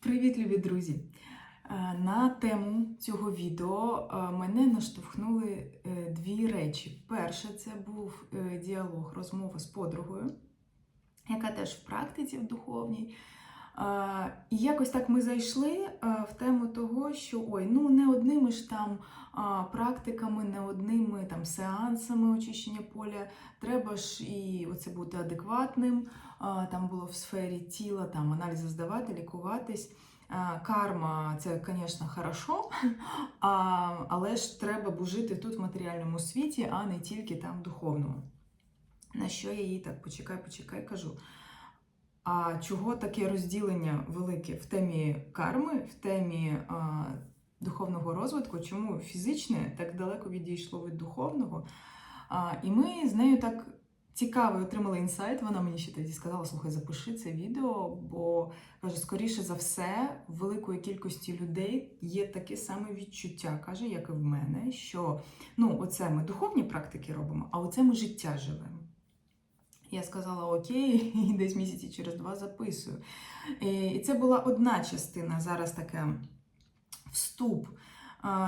Привіт, любі друзі! Е, На тему цього відео е, мене наштовхнули е, дві речі. Перше, це був діалог, розмова з подругою, яка теж в практиці в духовній. І якось так ми зайшли е, в тему того, що ой, ну не одними ж там практиками, не одними там сеансами очищення поля. Треба ж і оце бути адекватним. Там було в сфері тіла, там аналізи здавати, лікуватись. Карма це, звісно, хорошо, але ж треба б жити тут в матеріальному світі, а не тільки там в духовному. На що я їй так почекай, почекай, кажу. А чого таке розділення велике в темі карми, в темі а, духовного розвитку? Чому фізичне так далеко відійшло від духовного? А, і ми з нею так цікавий отримали інсайт. Вона мені ще тоді сказала: слухай, запиши це відео, бо каже, скоріше за все, в великої кількості людей є таке саме відчуття, каже, як і в мене, що ну, оце ми духовні практики робимо, а оце ми життя живемо. Я сказала окей, і десь місяці через два записую. І це була одна частина, зараз таке вступ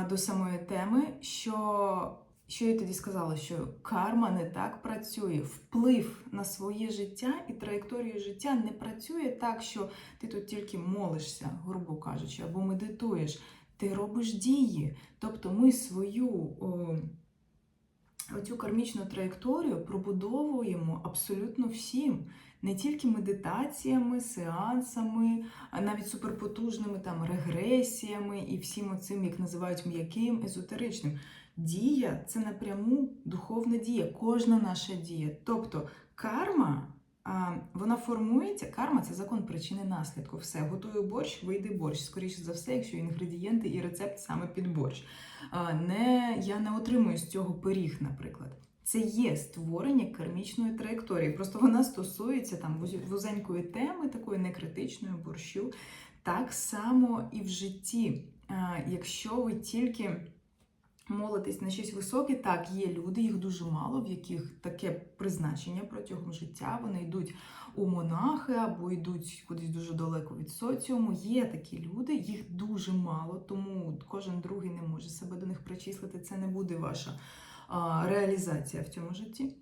до самої теми, що, що я тоді сказала, що карма не так працює. Вплив на своє життя і траєкторію життя не працює так, що ти тут тільки молишся, грубо кажучи, або медитуєш. Ти робиш дії. Тобто ми свою. О, Оцю кармічну траєкторію пробудовуємо абсолютно всім, не тільки медитаціями, сеансами, а навіть суперпотужними там регресіями і всім оцим, як називають м'яким, езотеричним. Дія це напряму духовна дія, кожна наша дія. Тобто карма, вона формується, карма це закон причини наслідку. Все, готую борщ, вийде борщ. Скоріше за все, якщо інгредієнти і рецепт саме під борщ. Не, я не отримую з цього пиріг, наприклад. Це є створення кармічної траєкторії. Просто вона стосується там вузенької теми, такої некритичної борщу. Так само і в житті. Якщо ви тільки молитесь на щось високе, так, є люди, їх дуже мало, в яких таке призначення протягом життя. Вони йдуть у монахи або йдуть кудись дуже далеко від соціуму. Є такі люди, їх дуже мало, тому кожен другий не може себе до них причислити. Це не буде ваша а, реалізація в цьому житті.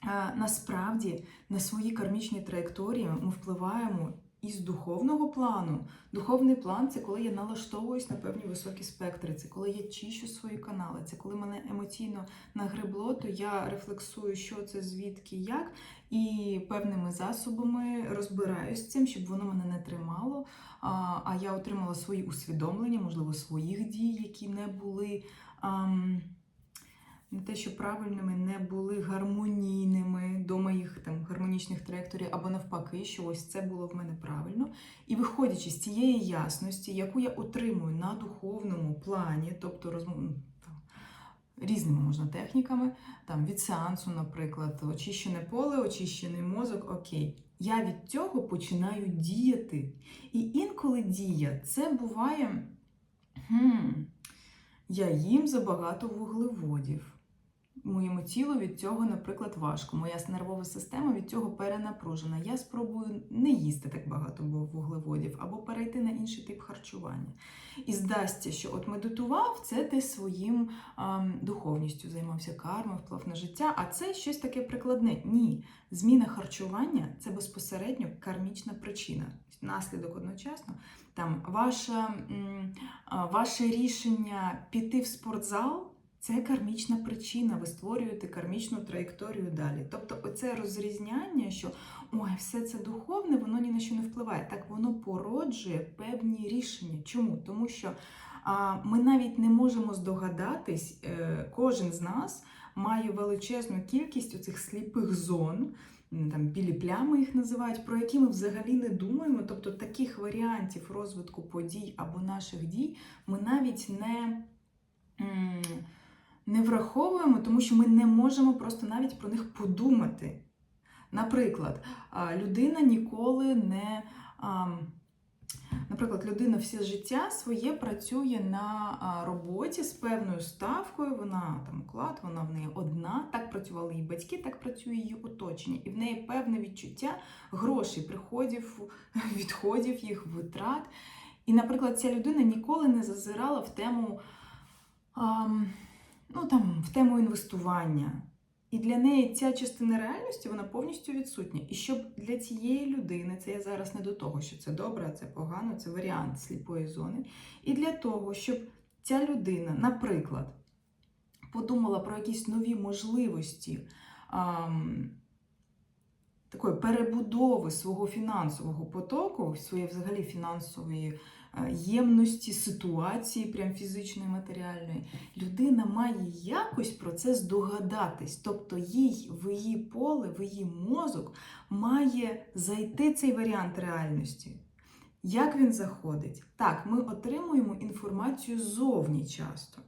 А, насправді на свої кармічні траєкторії ми впливаємо із духовного плану. Духовний план це коли я налаштовуюсь на певні високі спектри, це коли я чищу свої канали, це коли мене емоційно нагребло, то я рефлексую, що це, звідки, як, і певними засобами розбираюсь з цим, щоб воно мене не тримало. А, я отримала свої усвідомлення, можливо, своїх дій, які не були. ам, не те, що правильними не були гармонійними до моїх там гармонічних траєкторій, або навпаки, що ось це було в мене правильно. І виходячи з цієї ясності, яку я отримую на духовному плані, тобто розмов ну, різними можна техніками, там від сеансу, наприклад, очищене поле, очищений мозок, окей. Я від цього починаю діяти. І інколи дія це буває. Хм, я їм забагато вуглеводів. Моєму тілу від цього, наприклад, важко. Моя нервова система від цього перенапружена. Я спробую не їсти так багато вуглеводів або перейти на інший тип харчування. І здасться, що от медитував, це ти своїм ам, духовністю займався кармою, вплив на життя, а це щось таке прикладне. Ні. Зміна харчування це безпосередньо кармічна причина. Наслідок одночасно. Там а, ваше рішення піти в спортзал. Це кармічна причина, ви створюєте кармічну траєкторію далі. Тобто, оце розрізняння, що ой, все це духовне, воно ні на що не впливає. Так воно породжує певні рішення. Чому? Тому що а, ми навіть не можемо здогадатись, е, кожен з нас має величезну кількість оцих сліпих зон. Там білі плями їх називають, про які ми взагалі не думаємо. Тобто таких варіантів розвитку подій або наших дій ми навіть не. Не враховуємо, тому що ми не можемо просто навіть про них подумати. Наприклад, людина ніколи не. наприклад, людина все життя своє працює на роботі з певною ставкою, вона там уклад, вона в неї одна. Так працювали її батьки, так працює її оточення. І в неї певне відчуття грошей, приходів, відходів, їх витрат. І, наприклад, ця людина ніколи не зазирала в тему, ам, ну, там, в тему інвестування. І для неї ця частина реальності вона повністю відсутня. І щоб для цієї людини, це я зараз не до того, що це добре, це погано, це варіант сліпої зони. І для того, щоб ця людина, наприклад, подумала про якісь нові можливості ам, такої перебудови свого фінансового потоку, своєї взагалі фінансової ємності, ситуації, прям фізичної, матеріальної, людина має якось про це здогадатись. Тобто їй в її поле, в її мозок має зайти цей варіант реальності. Як він заходить? Так, ми отримуємо інформацію ззовні часто.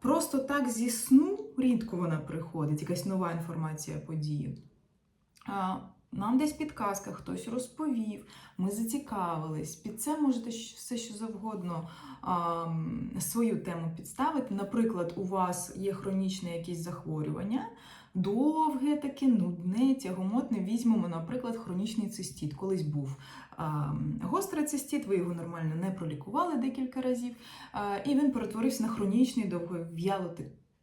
Просто так зі сну рідко вона приходить, якась нова інформація події. Нам десь підказка, хтось розповів, ми зацікавились. Під це можете все що завгодно а, свою тему підставити. Наприклад, у вас є хронічне якесь захворювання, довге таке, нудне, тягомотне. Візьмемо, наприклад, хронічний цистіт. Колись був а, гострий цистіт, ви його нормально не пролікували декілька разів, а, і він перетворився на хронічний довгов'яло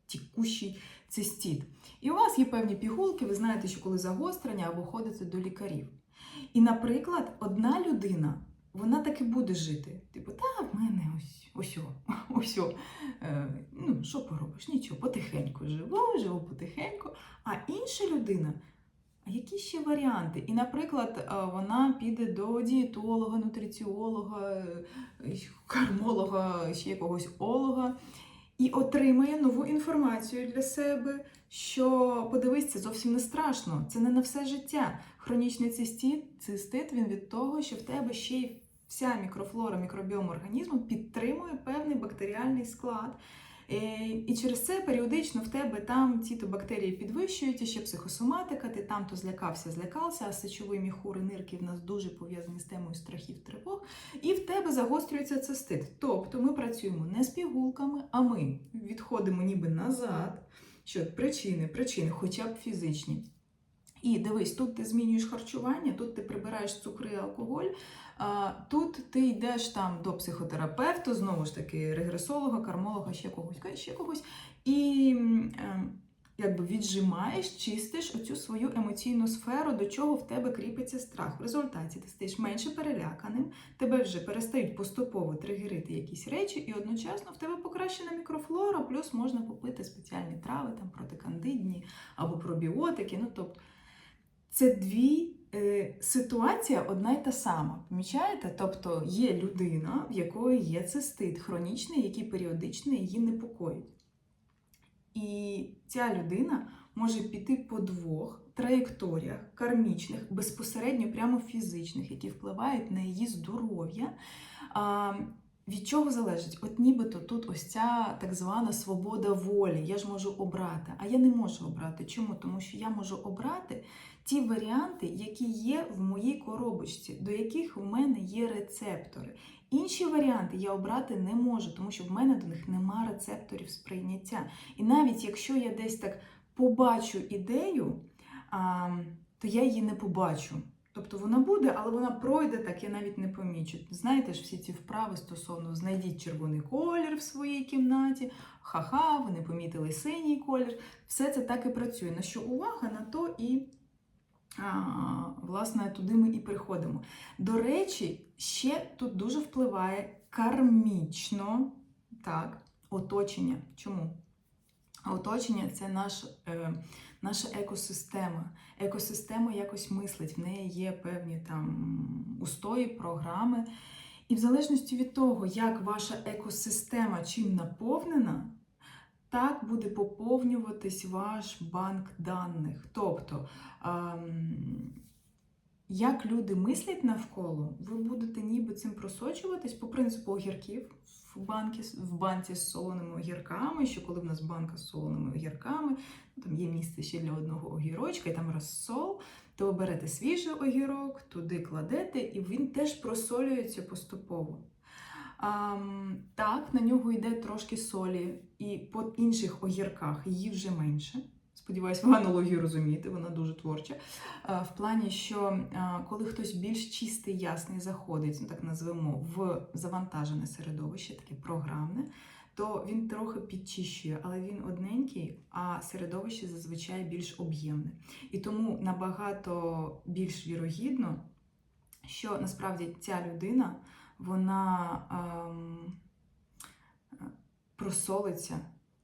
тікущий цистіт. І у вас є певні пігулки, ви знаєте, що коли загострення або ходите до лікарів. І, наприклад, одна людина, вона таки буде жити. Типу, та в мене ось ось ось. Е, ну, що поробиш? Нічого, потихеньку живу, живу потихеньку. А інша людина. А які ще варіанти? І, наприклад, е, вона піде до дієтолога, нутриціолога, е, кармолога, ще якогось олога, і отримає нову інформацію для себе, що подивись, це зовсім не страшно, це не на все життя. Хронічний цистит, цистит він від того, що в тебе ще й вся мікрофлора, мікробіом організму підтримує певний бактеріальний склад. Е, І через це періодично в тебе там ті то бактерії підвищуються, ще психосоматика, ти там то злякався, злякався, а сечові міхури нирки в нас дуже пов'язані з темою страхів, тривог, і в тебе загострюється цистит. Тобто ми працюємо не з пігулками, а ми відходимо ніби назад. Що причини, причини, хоча б фізичні. І дивись, тут ти змінюєш харчування, тут ти прибираєш цукри і алкоголь, тут ти йдеш там до психотерапевта, знову ж таки, регресолога, кармолога, ще когось, ще когось, і е, якби віджимаєш, чистиш оцю свою емоційну сферу, до чого в тебе кріпиться страх. В результаті ти стаєш менше переляканим, тебе вже перестають поступово тригерити якісь речі, і одночасно в тебе покращена мікрофлора, плюс можна попити спеціальні трави, там протикандидні або пробіотики. Ну, тобто, це дві е, ситуація одна й та сама. Помічаєте? Тобто є людина, в якої є цистит хронічний, який періодично її непокоїть. І ця людина може піти по двох траєкторіях кармічних, безпосередньо прямо фізичних, які впливають на її здоров'я. Від чого залежить? От нібито тут ось ця так звана свобода волі. Я ж можу обрати, а я не можу обрати. Чому? Тому що я можу обрати ті варіанти, які є в моїй коробочці, до яких в мене є рецептори. Інші варіанти я обрати не можу, тому що в мене до них нема рецепторів сприйняття. І навіть якщо я десь так побачу ідею, то я її не побачу. Тобто вона буде, але вона пройде так, я навіть не помічу. Знаєте ж всі ці вправи стосовно знайдіть червоний колір в своїй кімнаті, ха-ха, ви помітили синій колір. Все це так і працює. На що увага на то і а, власне туди ми і приходимо. До речі, ще тут дуже впливає кармічно так, оточення. Чому? Оточення це наш, е, наша екосистема. Екосистема якось мислить, в неї є певні там устої, програми. І в залежності від того, як ваша екосистема чим наповнена, так буде поповнюватись ваш банк даних. Тобто, ем, як люди мислять навколо, ви будете ніби цим просочуватись по принципу огірків в, банки, в банці з солоними огірками, що коли в нас банка з солоними огірками, там є місце ще для одного огірочка, і там розсол. То берете свіжий огірок, туди кладете, і він теж просолюється поступово. Ам, так, на нього йде трошки солі, і по інших огірках її вже менше. Сподіваюсь, ви аналогію розумієте, вона дуже творча. В плані, що коли хтось більш чистий, ясний заходить, ну так назвемо, в завантажене середовище, таке програмне, то він трохи підчищує, але він одненький, а середовище зазвичай більш об'ємне. І тому набагато більш вірогідно, що насправді ця людина вона ем, е, просолиться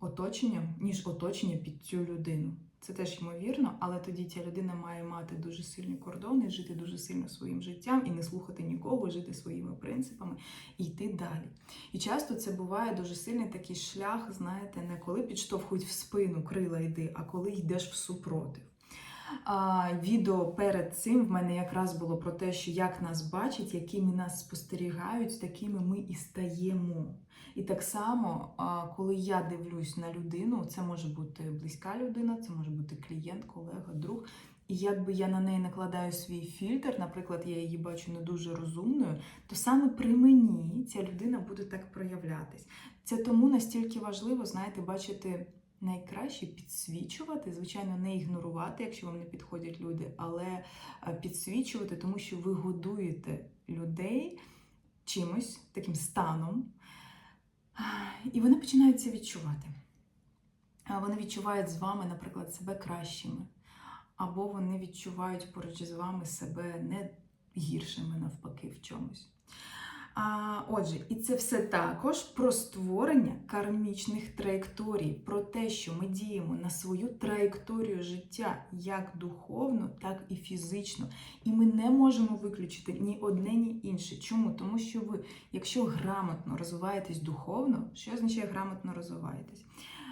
оточенням, ніж оточення під цю людину. Це теж ймовірно, але тоді ця людина має мати дуже сильні кордони, жити дуже сильно своїм життям і не слухати нікого, жити своїми принципами і йти далі. І часто це буває дуже сильний такий шлях, знаєте, не коли підштовхують в спину крила йди, а коли йдеш в супротив. Відео перед цим в мене якраз було про те, що як нас бачать, якими нас спостерігають, такими ми і стаємо. І так само, коли я дивлюсь на людину, це може бути близька людина, це може бути клієнт, колега, друг. І якби я на неї накладаю свій фільтр, наприклад, я її бачу не дуже розумною, то саме при мені ця людина буде так проявлятись. Це тому настільки важливо, знаєте, бачити найкраще підсвічувати, звичайно, не ігнорувати, якщо вам не підходять люди, але е, підсвічувати, тому що ви годуєте людей чимось, таким станом, і вони починають це відчувати. Вони відчувають з вами, наприклад, себе кращими, або вони відчувають поруч з вами себе не гіршими навпаки в чомусь. А, Отже, і це все також про створення кармічних траєкторій, про те, що ми діємо на свою траєкторію життя як духовно, так і фізично. І ми не можемо виключити ні одне, ні інше. Чому? Тому що ви, якщо грамотно розвиваєтесь духовно, що означає грамотно розвиваєтесь?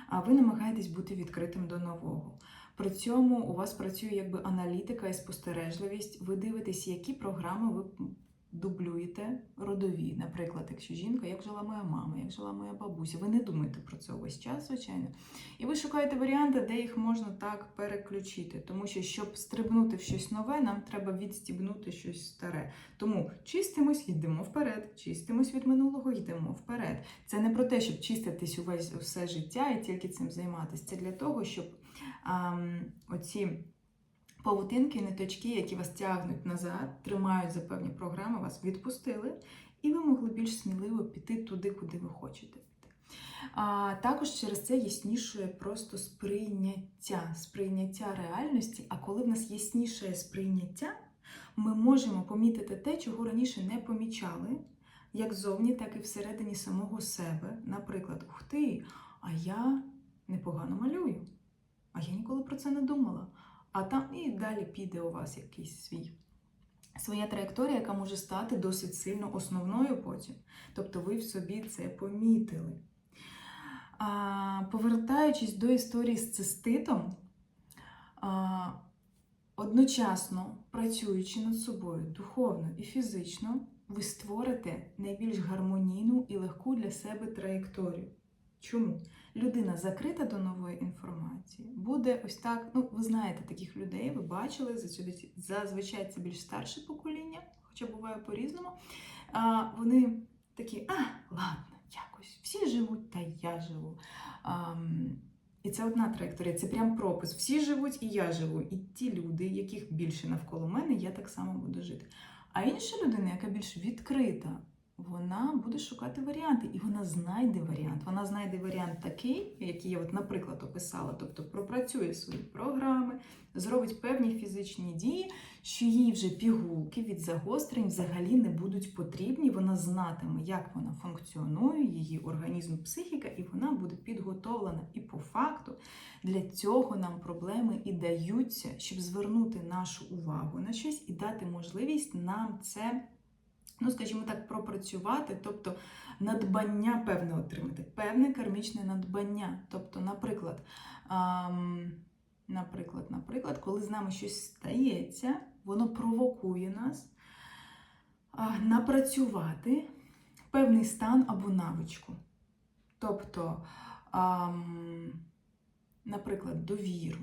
А ви намагаєтесь бути відкритим до нового. При цьому у вас працює якби аналітика і спостережливість. Ви дивитесь, які програми ви дублюєте родові. Наприклад, якщо жінка, як жила моя мама, як жила моя бабуся, ви не думаєте про це увесь час, звичайно. І ви шукаєте варіанти, де їх можна так переключити. Тому що, щоб стрибнути в щось нове, нам треба відстібнути щось старе. Тому чистимось, йдемо вперед, чистимось від минулого, йдемо вперед. Це не про те, щоб чиститись увесь все життя і тільки цим займатися. Це для того, щоб ам, оці. Павутинки, ниточки, які вас тягнуть назад, тримають за певні програми, вас відпустили, і ви могли більш сміливо піти туди, куди ви хочете. А також через це яснішує просто сприйняття, сприйняття реальності. А коли в нас ясніше сприйняття, ми можемо помітити те, чого раніше не помічали, як зовні, так і всередині самого себе. Наприклад, ух ти, а я непогано малюю, а я ніколи про це не думала. А там і далі піде у вас якийсь свій. Своя траєкторія, яка може стати досить сильно основною потім. Тобто ви в собі це помітили. А, Повертаючись до історії з циститом, а, одночасно працюючи над собою духовно і фізично, ви створите найбільш гармонійну і легку для себе траєкторію. Чому? Людина закрита до нової інформації, буде ось так. Ну, ви знаєте таких людей, ви бачили, зазвичай це більш старше покоління, хоча буває по-різному. Вони такі, а, ладно, якось, всі живуть, та я живу. А, і це одна траєкторія, це прям пропис. Всі живуть, і я живу. І ті люди, яких більше навколо мене, я так само буду жити. А інша людина, яка більш відкрита вона буде шукати варіанти, і вона знайде варіант. Вона знайде варіант такий, який я, от, наприклад, описала, тобто пропрацює свої програми, зробить певні фізичні дії, що їй вже пігулки від загострень взагалі не будуть потрібні. Вона знатиме, як вона функціонує, її організм, психіка, і вона буде підготовлена. І по факту для цього нам проблеми і даються, щоб звернути нашу увагу на щось і дати можливість нам це ну, скажімо так, пропрацювати, тобто надбання певне отримати, певне кармічне надбання. Тобто, наприклад, ем, наприклад, наприклад, коли з нами щось стається, воно провокує нас е, напрацювати певний стан або навичку. Тобто, ем, наприклад, довіру.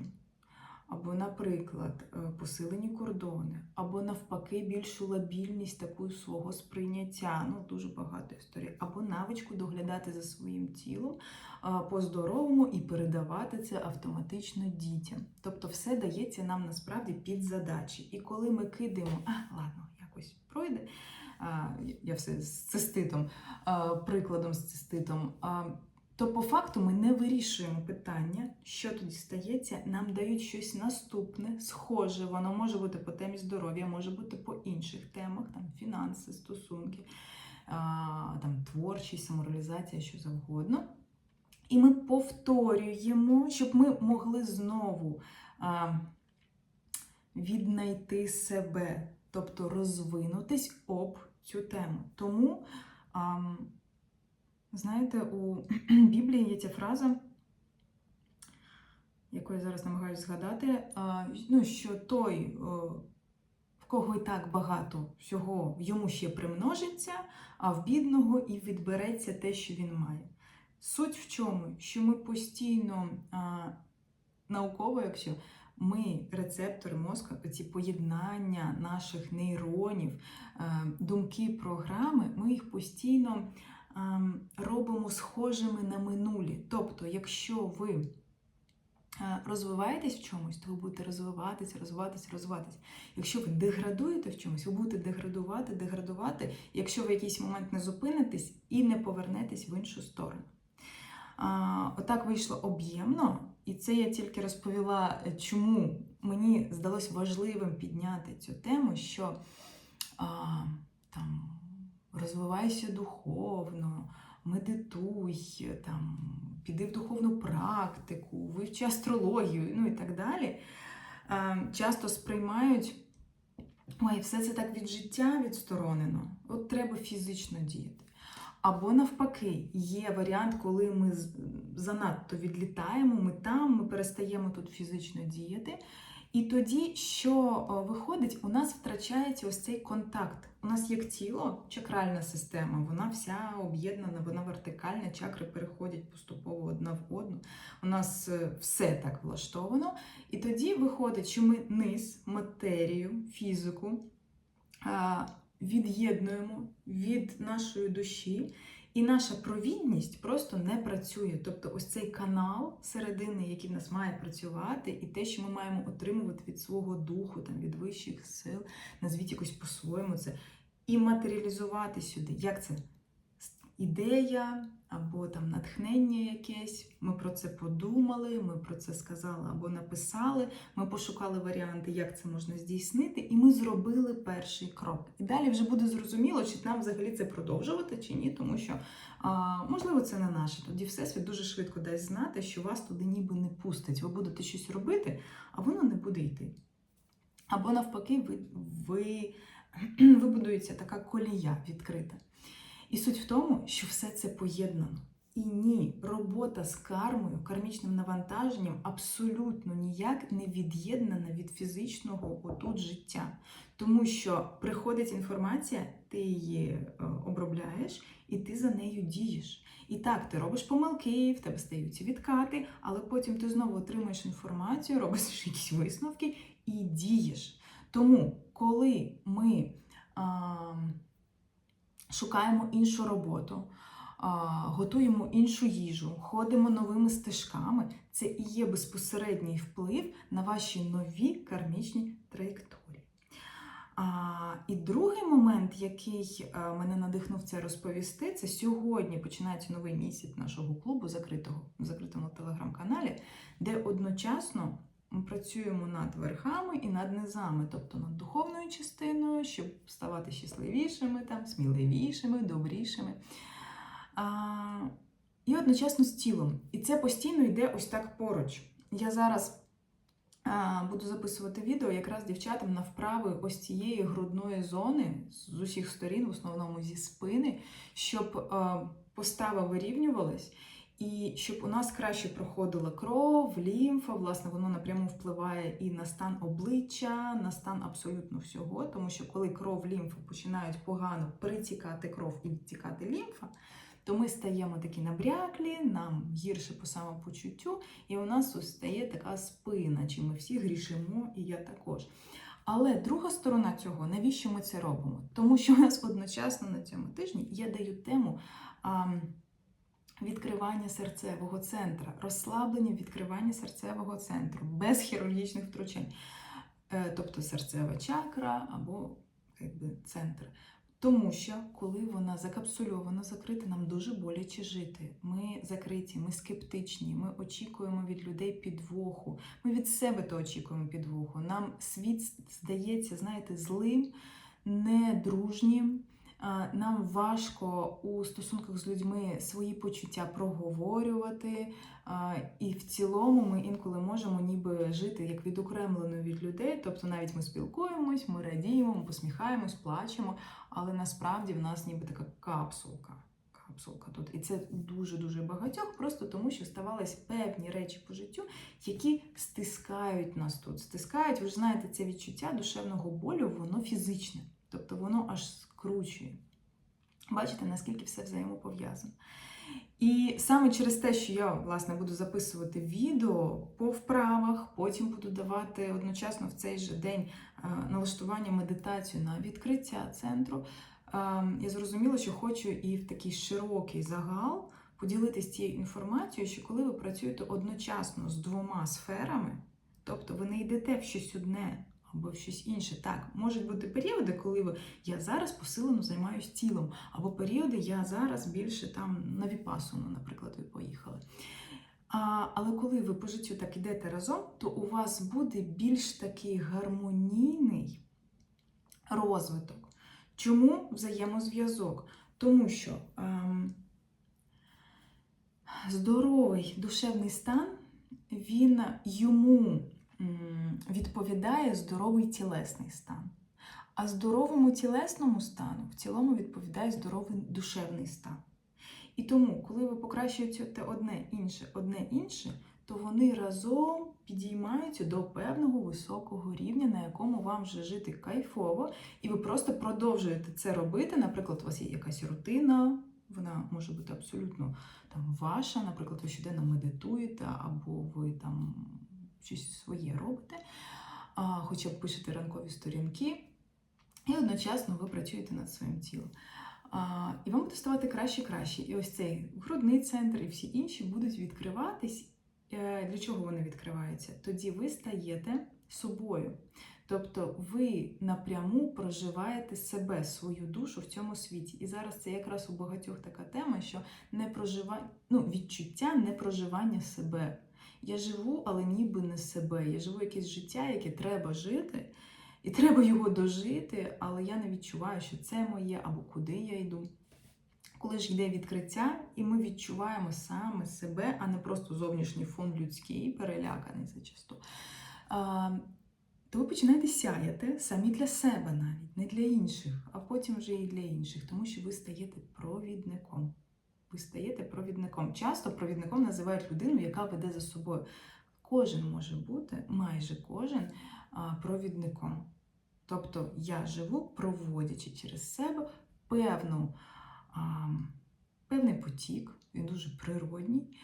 Або, наприклад, е, посилені кордони, або навпаки, більшу лабільність таку свого сприйняття. Ну, дуже багато історій, або навичку доглядати за своїм тілом е, по-здоровому і передавати це автоматично дітям. Тобто, все дається нам насправді під задачі. І коли ми кидаємо, а ладно, якось пройде. Я все з циститом, прикладом з циститом. То по факту ми не вирішуємо питання, що тоді стається. Нам дають щось наступне, схоже. Воно може бути по темі здоров'я, може бути по інших темах, там фінанси, стосунки, там творчість, самореалізація, що завгодно. І ми повторюємо, щоб ми могли знову віднайти себе, тобто розвинутись об цю тему. Тому. А, Знаєте, у Біблії є ця фраза, яку я зараз намагаюся згадати, ну, що той, в кого і так багато всього, йому ще примножиться, а в бідного і відбереться те, що він має. Суть в чому? Що ми постійно науково, якщо ми, рецептори мозку, ці поєднання наших нейронів, думки, програми, ми їх постійно ем, робимо схожими на минулі. Тобто, якщо ви е, розвиваєтесь в чомусь, то ви будете розвиватися, розвиватися, розвиватися. Якщо ви деградуєте в чомусь, ви будете деградувати, деградувати, якщо в якийсь момент не зупинитесь і не повернетесь в іншу сторону. Отак вийшло об'ємно, і це я тільки розповіла, чому мені здалось важливим підняти цю тему, що а, там розвивайся духовно, медитуй, там, піди в духовну практику, вивчи астрологію, ну і так далі. Е, Часто сприймають, ой, все це так від життя відсторонено, от треба фізично діяти. Або навпаки, є варіант, коли ми занадто відлітаємо, ми там, ми перестаємо тут фізично діяти. І тоді, що виходить, у нас втрачається ось цей контакт. У нас як тіло, чакральна система, вона вся об'єднана, вона вертикальна, чакри переходять поступово одна в одну. У нас е, все так влаштовано. І тоді виходить, що ми низ, матерію, фізику від'єднуємо від нашої душі. І наша провідність просто не працює. Тобто, ось цей канал середини, який в нас має працювати, і те, що ми маємо отримувати від свого духу, там від вищих сил, назвіть якось по-своєму це, і матеріалізувати сюди. Як це? Ідея або там натхнення якесь. Ми про це подумали, ми про це сказали або написали. Ми пошукали варіанти, як це можна здійснити, і ми зробили перший крок. І далі вже буде зрозуміло, чи нам взагалі це продовжувати, чи ні, тому що а, можливо це не наше. Тоді всесвіт дуже швидко дасть знати, що вас туди ніби не пустить. Ви будете щось робити, а воно не буде йти. Або навпаки, ви, ви, вибудується така колія відкрита. І суть в тому, що все це поєднано. І ні, робота з кармою, кармічним навантаженням абсолютно ніяк не від'єднана від фізичного отут життя. Тому що приходить інформація, ти її е, обробляєш і ти за нею дієш. І так, ти робиш помилки, в тебе стаються відкати, але потім ти знову отримуєш інформацію, робиш якісь висновки і дієш. Тому, коли ми. А, шукаємо іншу роботу, готуємо іншу їжу, ходимо новими стежками. Це і є безпосередній вплив на ваші нові кармічні траєкторії. А, і другий момент, який е, мене надихнув це розповісти, це сьогодні починається новий місяць нашого клубу закритого в закритому телеграм-каналі, де одночасно ми працюємо над верхами і над низами, тобто над духовною частиною, щоб ставати щасливішими, там, сміливішими, добрішими. А, і одночасно з тілом. І це постійно йде ось так поруч. Я зараз а, буду записувати відео якраз дівчатам на вправи ось цієї грудної зони з усіх сторін, в основному зі спини, щоб а, постава вирівнювалась. І щоб у нас краще проходила кров, лімфа, власне, воно напряму впливає і на стан обличчя, на стан абсолютно всього. Тому що коли кров, лімфа починають погано притікати кров і відтікати лімфа, то ми стаємо такі набряклі, нам гірше по самопочуттю, і у нас стає така спина, чи ми всі грішимо, і я також. Але друга сторона цього, навіщо ми це робимо? Тому що у нас одночасно на цьому тижні я даю тему а, відкривання серцевого центра, розслаблення відкривання серцевого центру без хірургічних втручань. Е, тобто серцева чакра або якби, центр. Тому що, коли вона закапсульована, закрита, нам дуже боляче жити. Ми закриті, ми скептичні, ми очікуємо від людей підвоху. Ми від себе то очікуємо підвоху. Нам світ здається, знаєте, злим, недружнім. Нам важко у стосунках з людьми свої почуття проговорювати. І в цілому ми інколи можемо ніби жити як відокремлено від людей. Тобто навіть ми спілкуємось, ми радіємо, ми посміхаємось, плачемо, але насправді в нас ніби така капсулка. Капсулка тут. І це дуже-дуже багатьох, просто тому що ставались певні речі по життю, які стискають нас тут. Стискають, ви ж знаєте, це відчуття душевного болю, воно фізичне. Тобто воно аж скручує. Бачите, наскільки все взаємопов'язано. І саме через те, що я власне буду записувати відео по вправах, потім буду давати одночасно в цей же день е, налаштування медитацію на відкриття центру. е, Я зрозуміла, що хочу і в такий широкий загал поділитися цією інформацією, що коли ви працюєте одночасно з двома сферами, тобто ви не йдете в щось одне або щось інше. Так, можуть бути періоди, коли ви я зараз посилено займаюся тілом, або періоди я зараз більше там на віпасуну, наприклад, ви поїхали. А, але коли ви по життю так ідете разом, то у вас буде більш такий гармонійний розвиток. Чому взаємозв'язок? Тому що ем, здоровий душевний стан, він йому відповідає здоровий тілесний стан. А здоровому тілесному стану в цілому відповідає здоровий душевний стан. І тому, коли ви покращуєте одне інше, одне інше, то вони разом підіймаються до певного високого рівня, на якому вам вже жити кайфово, і ви просто продовжуєте це робити. Наприклад, у вас є якась рутина, вона може бути абсолютно там ваша. Наприклад, ви щоденно медитуєте, або ви там щось своє робите, хоча б пишете ранкові сторінки, і одночасно ви працюєте над своїм тілом. І вам буде ставати краще краще. І ось цей грудний центр і всі інші будуть відкриватись. Е, Для чого вони відкриваються? Тоді ви стаєте собою. Тобто ви напряму проживаєте себе, свою душу в цьому світі. І зараз це якраз у багатьох така тема, що не проживання, ну, відчуття не проживання себе. Я живу, але ніби не себе. Я живу якесь життя, яке треба жити, і треба його дожити, але я не відчуваю, що це моє або куди я йду. Коли ж йде відкриття, і ми відчуваємо саме себе, а не просто зовнішній фон людський, переляканий зачасту, то ви починаєте сяяти самі для себе навіть, не для інших, а потім вже і для інших, тому що ви стаєте провідником. Ви стаєте провідником. Часто провідником називають людину, яка веде за собою. Кожен може бути, майже кожен провідником. Тобто я живу, проводячи через себе певну, певний потік, він дуже природній.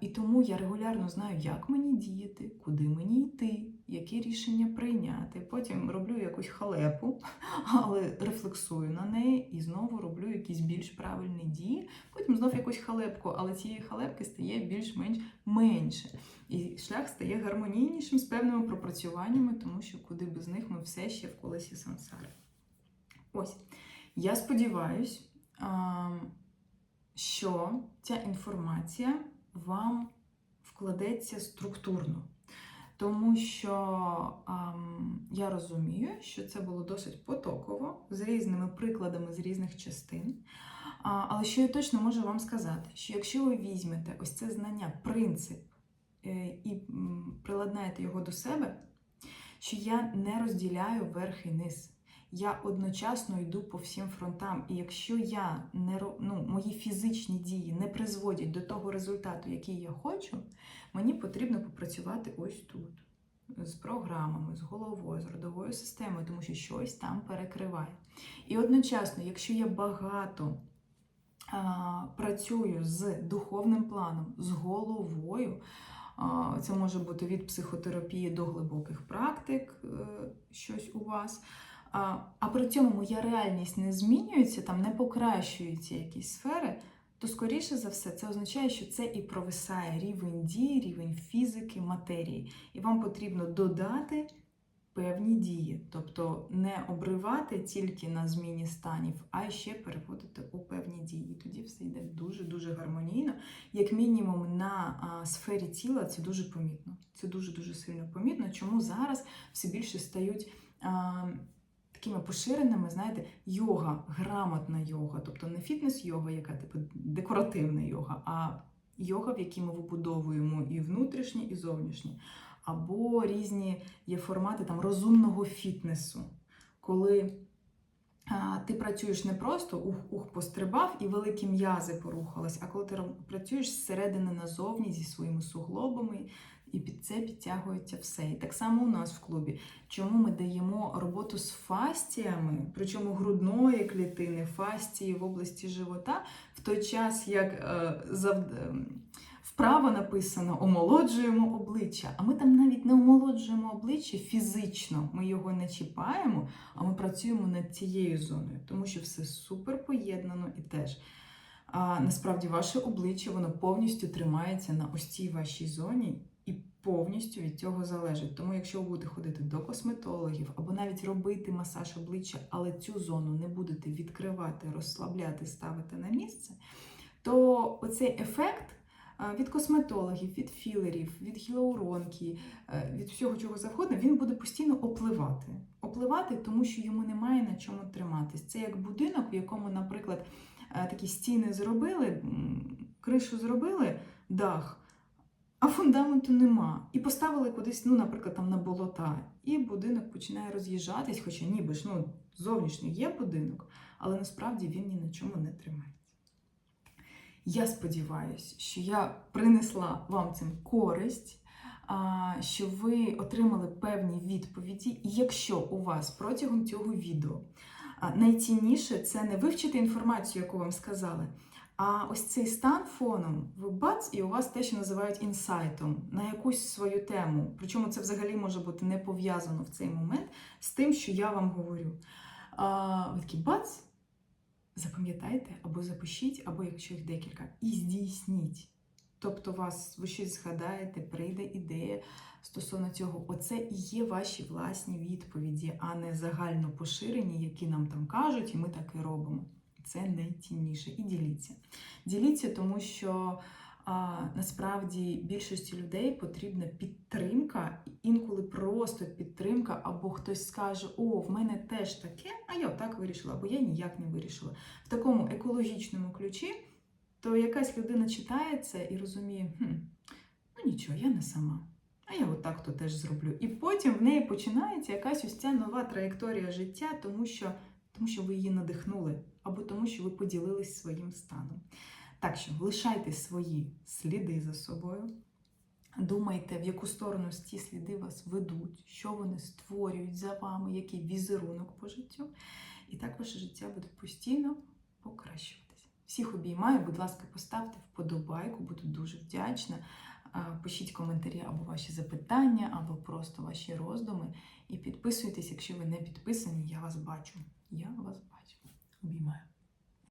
І тому я регулярно знаю, як мені діяти, куди мені йти, які рішення прийняти. Потім роблю якусь халепу, але рефлексую на неї і знову роблю якісь більш правильні дії. Потім знов якусь халепку, але цієї халепки стає більш-менш менше. І шлях стає гармонійнішим з певними пропрацюваннями, тому що куди без них ми все ще в колесі сансари. Ось. Я сподіваюся, що ця інформація вам вкладеться структурно. Тому що ем, я розумію, що це було досить потоково, з різними прикладами з різних частин. А, але що я точно можу вам сказати, що якщо ви візьмете ось це знання, принцип е, і приладнаєте його до себе, що я не розділяю верх і низ. Я одночасно йду по всім фронтам. І якщо я не ну, мої фізичні дії не призводять до того результату, який я хочу, мені потрібно попрацювати ось тут. З програмами, з головою, з родовою системою, тому що щось там перекриває. І одночасно, якщо я багато а, працюю з духовним планом, з головою. А, Це може бути від психотерапії до глибоких практик, е, щось у вас. А, при цьому моя реальність не змінюється, там не покращуються якісь сфери, то скоріше за все це означає, що це і провисає рівень дії, рівень фізики, матерії. І вам потрібно додати певні дії, тобто не обривати тільки на зміні станів, а ще переходити у певні дії. І тоді все йде дуже-дуже гармонійно. Як мінімум на сфері тіла це дуже помітно. Це дуже-дуже сильно помітно. Чому зараз все більше стають. Такими поширеними, знаєте, йога, грамотна йога, тобто не фітнес-йога, яка типу декоративна йога, а йога, в якій ми вибудовуємо і внутрішнє, і зовнішнє. Або різні є формати там розумного фітнесу, коли а, ти працюєш не просто ух-ух пострибав і великі м'язи порухались, а коли ти працюєш зсередини назовні зі своїми суглобами, і під це підтягується все. І так само у нас в клубі. Чому ми даємо роботу з фастіями, причому грудної клітини, фастії в області живота, в той час, як е, зав... ем, вправо написано омолоджуємо обличчя. А ми там навіть не омолоджуємо обличчя фізично, ми його не чіпаємо, а ми працюємо над цією зоною, тому що все супер поєднано і теж. А насправді ваше обличчя воно повністю тримається на ось цій вашій зоні повністю від цього залежить. Тому, якщо ви будете ходити до косметологів або навіть робити масаж обличчя, але цю зону не будете відкривати, розслабляти, ставити на місце, то оцей ефект від косметологів, від філерів, від гіалуронки, е, від всього чого завгодно, він буде постійно опливати. Опливати, тому що йому немає на чому триматись. Це як будинок, в якому, наприклад, е, такі стіни зробили, кришу зробили, дах. А фундаменту нема. І поставили кудись, ну, наприклад, там на болота. І будинок починає роз'їжджатись, хоча ніби ж ну, зовнішньо є будинок, але насправді він ні на чому не тримається. Я сподіваюся, що я принесла вам цим користь, що ви отримали певні відповіді. І якщо у вас протягом цього відео найцінніше це не вивчити інформацію, яку вам сказали, а ось цей стан фоном, ви бац, і у вас те, що називають інсайтом на якусь свою тему. Причому це взагалі може бути не пов'язано в цей момент з тим, що я вам говорю. А, ви такі бац, запам'ятайте або запишіть, або якщо їх декілька, і здійсніть. Тобто вас ви щось згадаєте, прийде ідея стосовно цього. Оце і є ваші власні відповіді, а не загально поширені, які нам там кажуть, і ми так і робимо. Це найцінніше. І діліться. Діліться, тому що а, насправді більшості людей потрібна підтримка, інколи просто підтримка, або хтось скаже: О, в мене теж таке, а я отак вирішила, або я ніяк не вирішила. В такому екологічному ключі, то якась людина читає це і розуміє, хм, ну нічого, я не сама. А я отак то теж зроблю. І потім в неї починається якась ось ця нова траєкторія життя, тому що, тому що ви її надихнули, або тому, що ви поділились своїм станом. Так що лишайте свої сліди за собою. Думайте, в яку сторону ці сліди вас ведуть, що вони створюють за вами, який візерунок по життю. І так ваше життя буде постійно покращуватися. Всіх обіймаю, будь ласка, поставте вподобайку, буду дуже вдячна. Пишіть коментарі або ваші запитання, або просто ваші роздуми. І підписуйтесь, якщо ви не підписані, я вас бачу. Я вас бачу. Обіймаю.